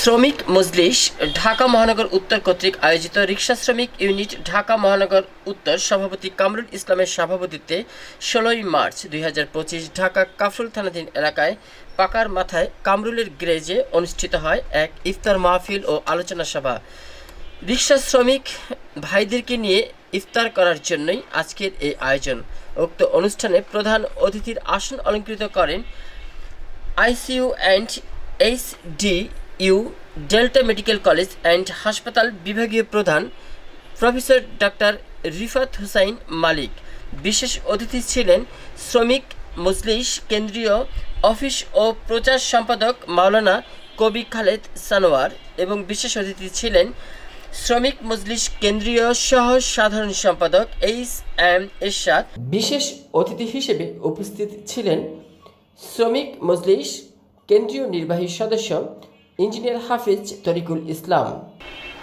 শ্রমিক মজলিস, ঢাকা মহানগর উত্তর কর্তৃক আয়োজিত রিক্সা শ্রমিক ইউনিট, ঢাকা মহানগর উত্তর সভাপতি কামরুল ইসলামের সভাপতিত্বে ষোলোই মার্চ দুই হাজার পঁচিশ ঢাকা কাফরুল থানাধীন এলাকায় পাকার মাথায় কামরুলের গ্রেজে অনুষ্ঠিত হয় এক ইফতার মাহফিল ও আলোচনা সভা। রিক্সা শ্রমিক ভাইদেরকে নিয়ে ইফতার করার জন্যই আজকের এই আয়োজন। উক্ত অনুষ্ঠানে প্রধান অতিথির আসন অলঙ্কৃত করেন ICU and H D U, Delta medical college and হাসপাতাল বিভাগীয় প্রধান প্রফেসর ডাক্তার রিফাত হুসাইন মালিক। বিশেষ অতিথি ছিলেন শ্রমিক, মজলিস, কেন্দ্রীয় অফিস ও প্রচার সম্পাদক মাওলানা কবি খালেদ সানোয়ার এবং বিশেষ অতিথি ছিলেন শ্রমিক, মজলিস, কেন্দ্রীয় সহ সাধারণ সম্পাদক এইচ এম এরশাদ। বিশেষ অতিথি হিসেবে উপস্থিত ছিলেন শ্রমিক, মজলিস, কেন্দ্রীয় নির্বাহী সদস্য ইঞ্জিনিয়ার হাফিজ তরিকুল ইসলাম।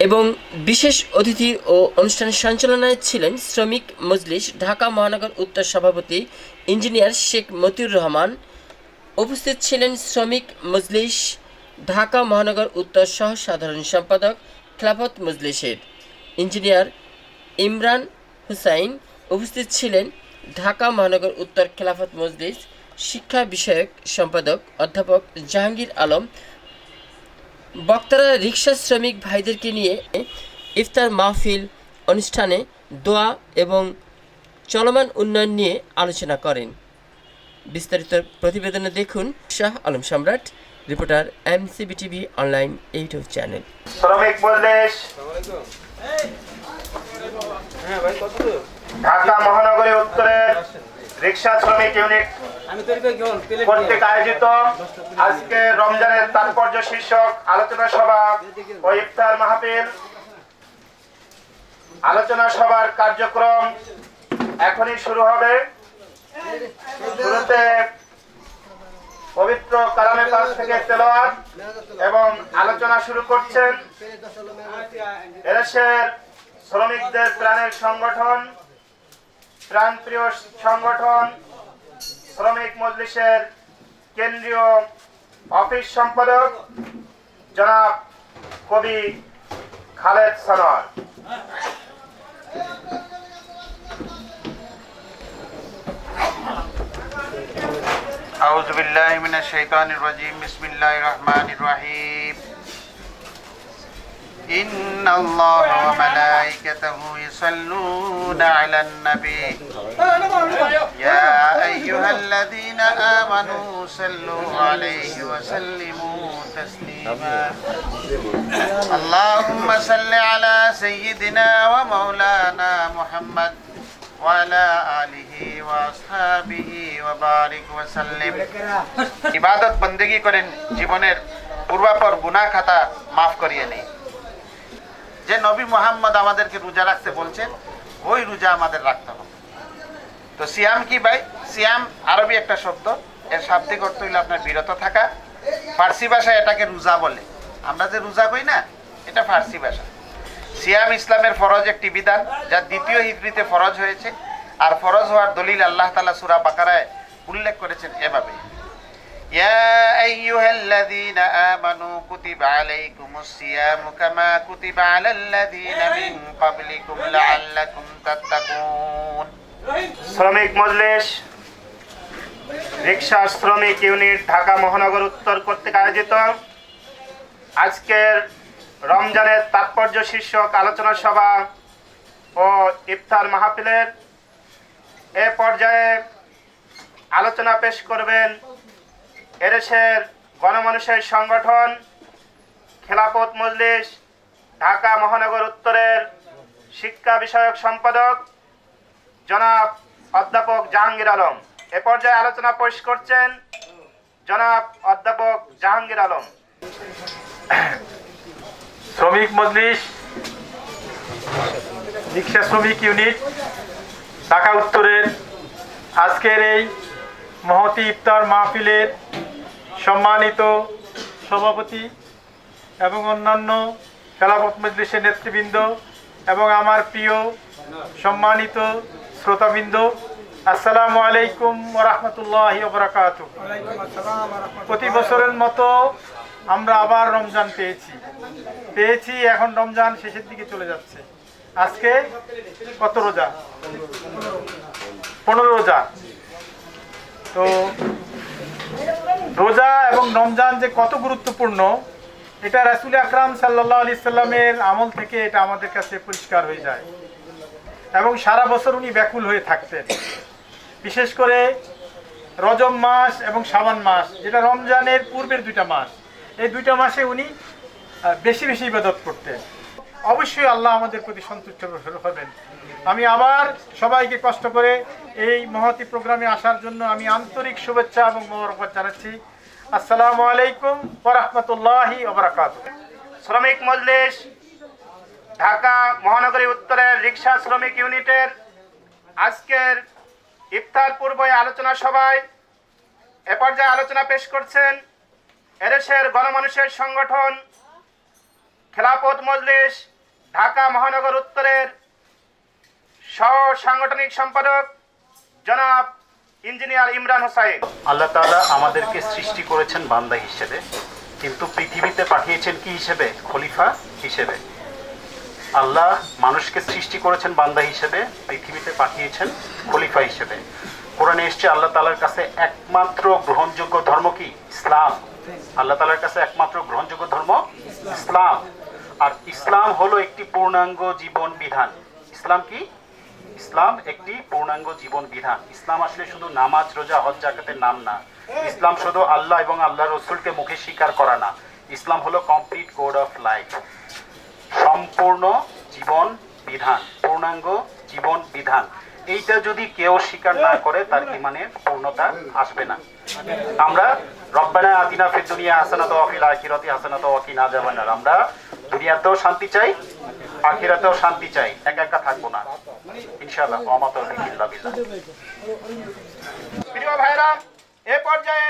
এবং বিশেষ অতিথি ও অনুষ্ঠান সঞ্চালনায় ছিলেন শ্রমিক মজলিস, ঢাকা মহানগর উত্তর সভাপতি ইঞ্জিনিয়ার শেখ মতিউর রহমান। উপস্থিত ছিলেন শ্রমিক মজলিস, ঢাকা মহানগর উত্তর সহ সাধারণ সম্পাদক খেলাফত মজলিসের। ইঞ্জিনিয়ার ইমরান হুসাইন। উপস্থিত ছিলেন ঢাকা মহানগর উত্তর খেলাফত মজলিস শিক্ষা বিষয়ক সম্পাদক অধ্যাপক জাহাঙ্গীর আলম বক্তারা রিক্সা শ্রমিক ভাইদেরকে নিয়ে ইফতার মাহফিল অনুষ্ঠানে দোয়া এবং চলমান উন্নয়ন নিয়ে আলোচনা করেন। বিস্তারিত প্রতিবেদনে দেখুন Shah Alam Samrat reporter MCB TV online YouTube channel. শ্রমিক ঢাকা মহানগরী উত্তরের রিক্সা শ্রমিক ইউনিট কর্তৃক আয়োজিত আজকে রমজানের তাৎপর্য শীর্ষক আলোচনা সভা ও ইফতার মাহফিল। আলোচনা সভার কার্যক্রম এখনই শুরু হবে। শুরুতে পবিত্র কালামের কাছ থেকে তেলাওয়াত এবং আলোচনা শুরু করছেন। এদেশের শ্রমিকদের প্রাণের সংগঠন প্রাণপ্রিয় সংগঠন শ্রমিক মজলিসের কেন্দ্রীয় অফিস সম্পাদক জনাব কবি খালেদ সানোয়ার أعوذ بالله من الشيطان الرجيم بسم الله الرحمن الرحيم إن الله وملائكته يصلون على النبي يا أيها الذين آمنوا صلوا عليه وسلموا تسليما اللهم صل على سيدنا ومولانا محمد وعلى آله وأصحابه وبارك وسلم ইবাদত বন্দেগী করেন জীবনের পূর্বাপর গুনাহ খাতা মাফ করিয়ে নেই যে নবী মোহাম্মদ আমাদেরকে রোজা রাখতে বলছেন, ওই রোজা আমাদের রাখতে হবে। তো সিয়াম কি ভাই? সিয়াম আরবি একটা শব্দ। এর শাব্দিক অর্থ হইল আপনার বিরত থাকা। ফার্সি ভাষায় এটাকে রোজা বলে। আমরা যে রোজা কই না, এটা ফার্সি ভাষা। সিয়াম ইসলামের ফরজ একটি বিধান, যা দ্বিতীয় হিজড়িতে ফরজ হয়েছে। আর ফরজ হওয়ার দলিল আল্লাহ তালা সুরা বাকারায় উল্লেখ করেছেন এভাবে يا أيها الذين آمنوا كتب عليكم الصيام كما كتب على الذين من قبلكم لعلكم تتقون শ্রমিক মজলিস রিক্সা শ্রমিক ইউনিট ঢাকা মহানগর উত্তর কর্তৃক আয়োজিত আজকের রমজানের তাৎপর্য শীর্ষক আলোচনা সভা ও ইফতার মাহফিলের এ পর্যায়ে আলোচনা পেশ করবেন এদেশের গণমানুষের সংগঠন, খেলাপথ মজলিস, ঢাকা মহানগর উত্তরের শিক্ষা বিষয়ক সম্পাদক জনাব অধ্যাপক জাহাঙ্গীর আলম। এ পর্যায়ে আলোচনা পেশ করছেন জনাব অধ্যাপক জাহাঙ্গীর আলম। শ্রমিক মজলিস রিক্সা শ্রমিক ইউনিট, ঢাকা উত্তরের আজকের এই মহতি ইফতার মাহফিলের সম্মানিত সভাপতি এবং অন্যান্য খেলাপথ মজলিসের নেতৃবৃন্দ এবং আমার প্রিয় সম্মানিত শ্রোতাবৃন্দ, আসসালামু আলাইকুম রহমতুল্লাহ বরাকাত প্রতি বছরের মতো আমরা আবার রমজান পেয়েছি। পেয়েছি, এখন রমজান শেষের দিকে চলে যাচ্ছে। আজকে কত রোজা? পনেরো রোজা। তো রোজা এবং রমজান যে কত গুরুত্বপূর্ণ, এটা রাসুল আকরাম সাল্লাহ আলি সাল্লামের আমল থেকে এটা আমাদের কাছে পরিষ্কার হয়ে যায়। এবং সারা বছর উনি ব্যাকুল হয়ে থাকতেন। বিশেষ করে রজব মাস এবং সাবান মাস, যেটা রমজানের পূর্বের দুইটা মাস, এই দুইটা মাসে উনি বেশি বেশি ইবাদত করতেন। অবশ্যই আল্লাহ আমাদের প্রতি সন্তুষ্ট হবেন। আমি আবার সবাইকে কষ্ট করে এই মহতি প্রোগ্রামে আসার জন্য আমি আন্তরিক শুভেচ্ছা এবং মোবারকবাদ জানাচ্ছি। আসসালামু আলাইকুম ওরহমতুল্লাহি শ্রমিক মজলিস, ঢাকা মহানগরী উত্তরের রিক্সা শ্রমিক ইউনিটের আজকের ইফতার পূর্ব আলোচনা সভায় এ পর্যায়ে আলোচনা পেশ করছেন এদেশের গণমানুষের সংগঠন খেলাপথ মজলিস ঢাকা মহানগর উত্তরের সাংগঠনিক সম্পাদক জনাব ইঞ্জিনিয়ার ইমরান হোসাইন। আল্লাহ তাআলা আমাদেরকে সৃষ্টি করেছেন বান্দা হিসেবে, কিন্তু পৃথিবীতে পাঠিয়েছেন কি হিসেবে? খলিফা হিসেবে। আল্লাহ মানুষকে সৃষ্টি করেছেন বান্দা হিসেবে, পৃথিবীতে পাঠিয়েছেন খলিফা হিসেবে। কোরআনে এসছে, আল্লাহ তালার কাছে একমাত্র গ্রহণযোগ্য ধর্ম কি? ইসলাম। আল্লাহ তালার কাছে একমাত্র গ্রহণযোগ্য ধর্ম ইসলাম। আর ইসলাম হলো একটি পূর্ণাঙ্গ জীবন বিধান। ইসলাম কি? ইসলাম একটি পূর্ণাঙ্গ জীবন বিধান। ইসলাম আসলে শুধু নামাজ, রোজা, হজ জাকাতের নাম না। ইসলাম শুধু আল্লাহ এবং আল্লাহ রসুলকে মুখে স্বীকার করা না। ইসলাম হলো কমপ্লিট কোড অফ লাইফ। সম্পূর্ণ জীবন বিধান। পূর্ণাঙ্গ জীবন বিধান। এইটা যদি কেউ স্বীকার না করে, তার ইমানে পূর্ণতা আসবে না? আমরা রব্বানা আতিনা ফিদ দুনিয়া হাসানাত ওয়া ফিল আখিরাতি হাসানাত ওয়া কিনা আযাবান্নার। আমরা দুনিয়াতেও শান্তি চাই, আখিরাতেও শান্তি চাই, একা একা থাকব না। ইনশাআল্লাহ ইল্লা বিল্লাহ। প্রিয় ভাইরা এ পর্যায়ে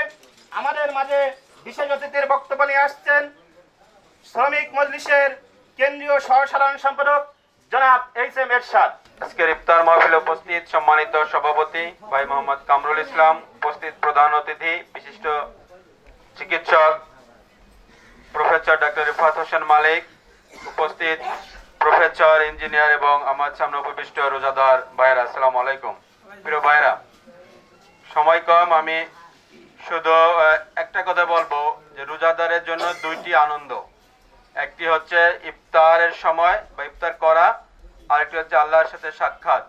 আমাদের মাঝে বিশেষ অতিথির বক্তব্য নিয়ে আসছেন শ্রমিক মজলিসের কেন্দ্রীয় সহ সাধারণ সম্পাদক জনাব এইচ এম এরশাদ। আজকের ইফতার মাহফিলে উপস্থিত সম্মানিত সভাপতি ভাই মোহাম্মদ কামরুল ইসলাম, উপস্থিত প্রধান অতিথি, বিশিষ্ট চিকিৎসক, প্রফেসর ডক্টর রিফাত হোসেন মালিক, উপস্থিত প্রফেসর, ইঞ্জিনিয়ার এবং আমার সামনে উপবিষ্ট রোজাদার ভাইরা আসসালামু আলাইকুম। প্রিয় ভাইরা সময় কম, আমি শুধু একটা কথা বলব যে রোজাদারের জন্য দুইটি আনন্দ। একটি হচ্ছে ইফতারের সময় বা ইফতার করা, আরেকটি হচ্ছে আল্লাহর সাথে সাক্ষাৎ।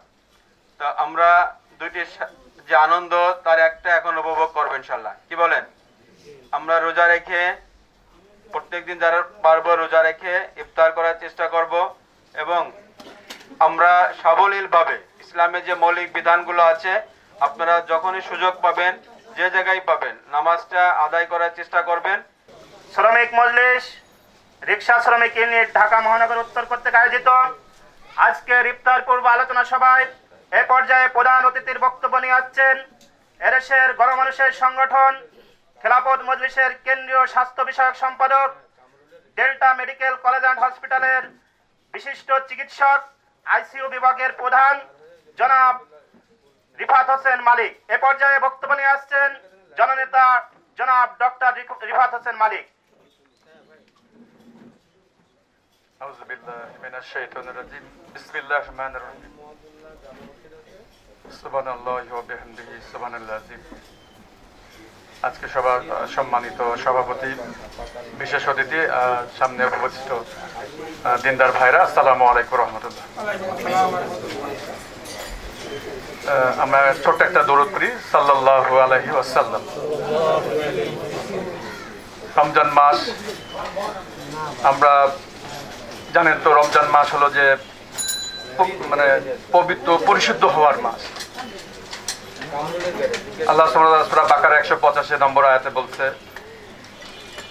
তো আমরা দুইটি যে আনন্দ, তার একটা এখন উপভোগ করব ইনশাল্লাহ কি বলেন? আমরা রোজা রেখে, প্রত্যেকদিন যারা পারব রোজা রেখে ইফতার করার চেষ্টা করব এবং আমরা সাবলীলভাবে ইসলামের যে মৌলিক বিধানগুলো আছে, আপনারা যখনই সুযোগ পাবেন, যে জায়গায় পাবেন, নামাজটা আদায় করার চেষ্টা করবেন। শ্রমিক মজলিস রিক্সা শ্রমিক ইউনিট ঢাকা মহানগর উত্তর কর্তৃক আয়োজিত। আজকের ইফতার পূর্ব আলোচনা সভায় এ পর্যায়ে প্রধান অতিথির বক্তব্য নিয়ে আসছেন এদেশের গণমানুষের সংগঠন, খেলাপথ মজলিসের কেন্দ্রীয় স্বাস্থ্য বিষয়ক সম্পাদক, ডেল্টা মেডিকেল কলেজ অ্যান্ড হসপিটালের বিশিষ্ট চিকিৎসক, আইসিইউ বিভাগের প্রধান জনাব রিফাত হোসেন মালিক। এ পর্যায়ে বক্তব্য নিয়ে আসছেন জননেতা জনাব ডক্টর রিফাত হোসেন মালিক। أعوذ بالله من الشيطان الرجيم بسم الله الرحمن الرحيم سبحان الله وبحمده سبحان الله العظيم আজকে সবার আহ, সম্মানিত সভাপতি বিশেষ অতিথি আহ, সামনে উপস্থিত আহ, দিনদার ভাইরা আসসালামু আলাইকুম রহমতুল্লাহ আহ, আমরা ছোট্ট একটা দৌড় করি সাল্লাল্লাহু আলাইহি ওয়াসাল্লাম রমজান মাস আমরা জানেন তো, রমজান মাস হলো যে মানে পবিত্র, পরিশুদ্ধ হওয়ার মাস। আল্লাহ সুরা বাকার একশো পঁচাশি নম্বর আয়াতে বলছে,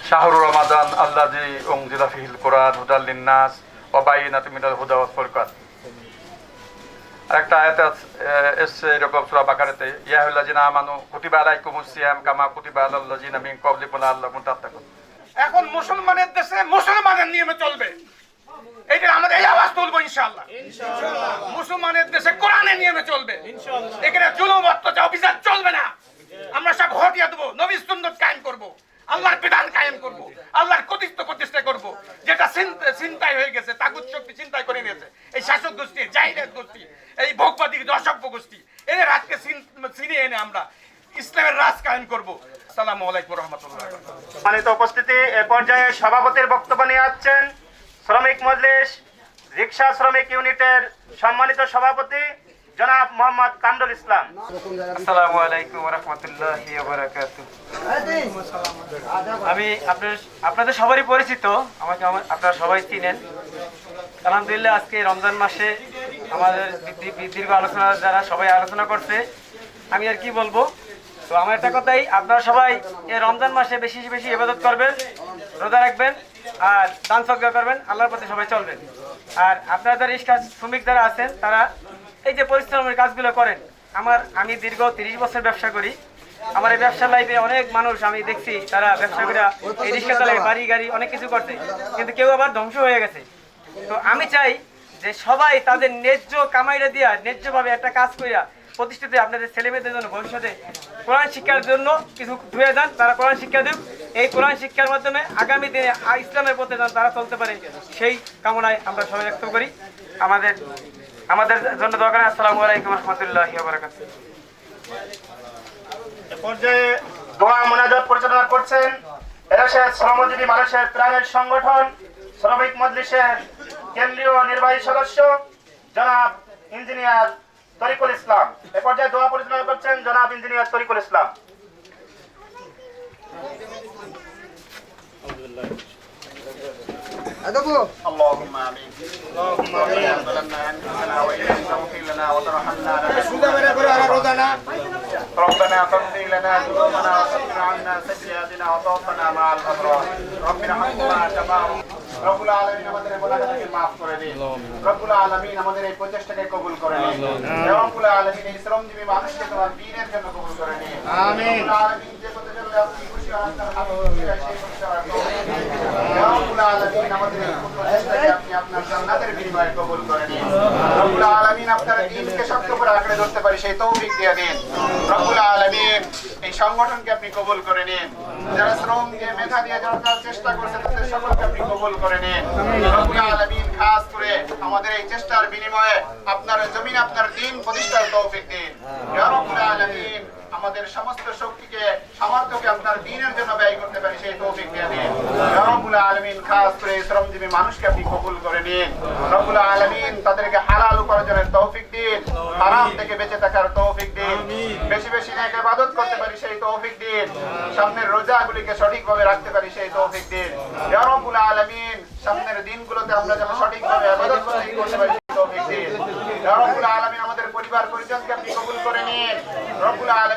শাহরু রমাদান আল্লাহ জি ওং জিলাফিহিল কোরআন হুদাল্লিন নাস অবাইনাত মিনাল হুদা আরেকটা আয়াতে এসছে এরকম সুরা বাকারেতে ইয়াহুল্লাজিনা আমানু কুতিবা আলাইকুমুস সিয়াম কামা আলাল্লাজিনা মিন ক্বাবলিকুম লাআল্লাকুম তাত্তাকুন। এখন মুসলমানের দেশে মুসলমানের নিয়মে চলবে। এইটা আমাদের এই আওয়াজ তুলবো ইনশাল্লাহ মুসলমানের দেশে কোরআনের নিয়মে চলবে। এখানে জুলুম অত্যাচার অভিযান চলবে না। আমরা সব হটিয়ে দেবো নবী সুন্দর কায়েম করব। আল্লাহর বিধান কায়েম করব আল্লাহর কতিত্ব প্রতিষ্ঠা করব। যেটা চিন্তায় হয়ে গেছে তাগুত শক্তি চিন্তায় করে নিয়েছে। এই শাসক গোষ্ঠী জাহিরাত গোষ্ঠী এই ভোগবাদী দর্শব্য গোষ্ঠী এদের রাজকে চিনিয়ে এনে আমরা ইসলামের রাজ কায়েম করব। আসসালামু আলাইকুম রহমতুল্লাহ উপস্থিতি এ পর্যায়ে সভাপতির বক্তব্য নিয়ে যাচ্ছেন শ্রমিক মজলিস, রিক্সা শ্রমিক ইউনিটের সম্মানিত সভাপতি জনাব মোহাম্মদ কামরুল ইসলাম। আসসালামু আলাইকুম রহমতুল্লাহি আমি আপনার, আপনাদের সবারই পরিচিত, আমাকে আপনারা সবাই চিনেন। আলহামদুলিল্লাহ আজকে রমজান মাসে আমাদের দীর্ঘ আলোচনা, যারা সবাই আলোচনা করছে, আমি আর কি বলব? তো আমার একটা কথাই, আপনারা সবাই এই রমজান মাসে বেশি বেশি ইবাদত করবেন, রোজা রাখবেন। আর দান সজ্ঞা করবেন, আল্লাহর পথে সবাই চলবেন। আর আপনারা যারা রিক্সা শ্রমিক যারা আছেন, তারা এই যে পরিশ্রমের কাজগুলো করেন, আমার, আমি দীর্ঘ তিরিশ বছর ব্যবসা করি। আমার এই ব্যবসা লাইফে অনেক মানুষ আমি দেখছি, তারা ব্যবসা করে এই রিক্সা চালায়, বাড়ি, গাড়ি, অনেক কিছু করছে। কিন্তু কেউ আবার ধ্বংস হয়ে গেছে। তো আমি চাই যে সবাই তাদের ন্যায্য কামাইটা দিয়া, ন্যায্যভাবে একটা কাজ করিয়া প্রতিষ্ঠিত আপনাদের ছেলেমেয়েদের জন্য ভবিষ্যতে কোরআন শিক্ষার জন্য কিছু ধুয়ে যান, তারা কোরআন শিক্ষা দেন এই কোরআন শিক্ষার মাধ্যমে আগামী দিনে ইসলামের পথে যেন, তারা চলতে পারে। সেই কামনায় আমরা সবাই ব্যক্ত করি। আমাদের আমাদের জন্য দরকার আসসালামু আলাইকুম রহমতুল্লাহ পর্যায়ে পরিচালনা করছেন এদেশের শ্রমজীবী মানুষের প্রাণের সংগঠন, শ্রমিক মজলিসের কেন্দ্রীয় নির্বাহী সদস্য জনাব ইঞ্জিনিয়ার তরিকুল ইসলাম এ পর্যায়ে দোয়া পরিচালনা করছেন জনাব ইঞ্জিনিয়ার তরিকুল ইসলাম اللهم امين اللهم امين ظلمنا انفسنا وان لم تغفر لنا وترحمنا ربنا فاغفر لنا ذنوبنا وكفر عنا سيئاتنا وتوفنا مع الابرار ربنا ارحمنا كما রব্বুল আলামিন আমাদের এই গুনাহটাকে maaf করে দিন রব্বুল আলামিন আমাদের এই প্রচেষ্টাকে কবুল করে নিন রব্বুল আলামিন এই শ্রমজীবী মানুষকে তোমার দিনের জন্য কবুল করে নিন। আমিন। আলামিন যে পথে চললে আপনি খুশি হন আপনার হাত খুশি সেই পথে চলার রব্বুল আলামিন আমাদের প্রচেষ্টাকে আপনি আপনার জান্নাতের বিনিময়ে কবুল করে নিন। রব্বুল আলামিন আপনার দ্বীনকে শক্ত করে আঁকড়ে ধরতে পারি সেই তৌফিক দিয়ে দিন। রব্বুল আলামিন। সংগঠনকে আপনি কবুল করে নিন। যারা শ্রম দিয়ে মেধা দিয়ে যারা তার চেষ্টা করছে তাদের সকলকে আপনি কবল করে নিন। কাজ খাস করে আমাদের এই চেষ্টার বিনিময়ে আপনার জমিন, আপনার দিন প্রতিষ্ঠার তৌফিক দিন। আমাদের সমস্ত শক্তিকে সামর্থ্যকে আপনার দিনের জন্য ব্যয় করতে পারি, সেই তৌফিক দিয়ে দিন। রব্বুল আলামিন খাস করে শ্রমজীবী মানুষকে আপনি কবুল করে নিন। রব্বুল আলামিন তাদেরকে হালাল উপার্জনের তৌফিক দিন থেকে বেঁচে থাকার তৌফিক দিন। বেশি বেশি ইবাদত করতে পারি, সেই তৌফিক দিন। সামনের রোজাগুলিকে সঠিকভাবে রাখতে পারি, সেই তৌফিক দিন। রব্বুল আলামিন, সামনের দিনগুলোতে আমরা যেন সঠিকভাবে ইবাদত করতে পারি তৌফিক দিন। রব্বুল আলামিন আমাদের পরিবার পরিজনকে আপনি কবুল করে নিন। রবুল আলামিন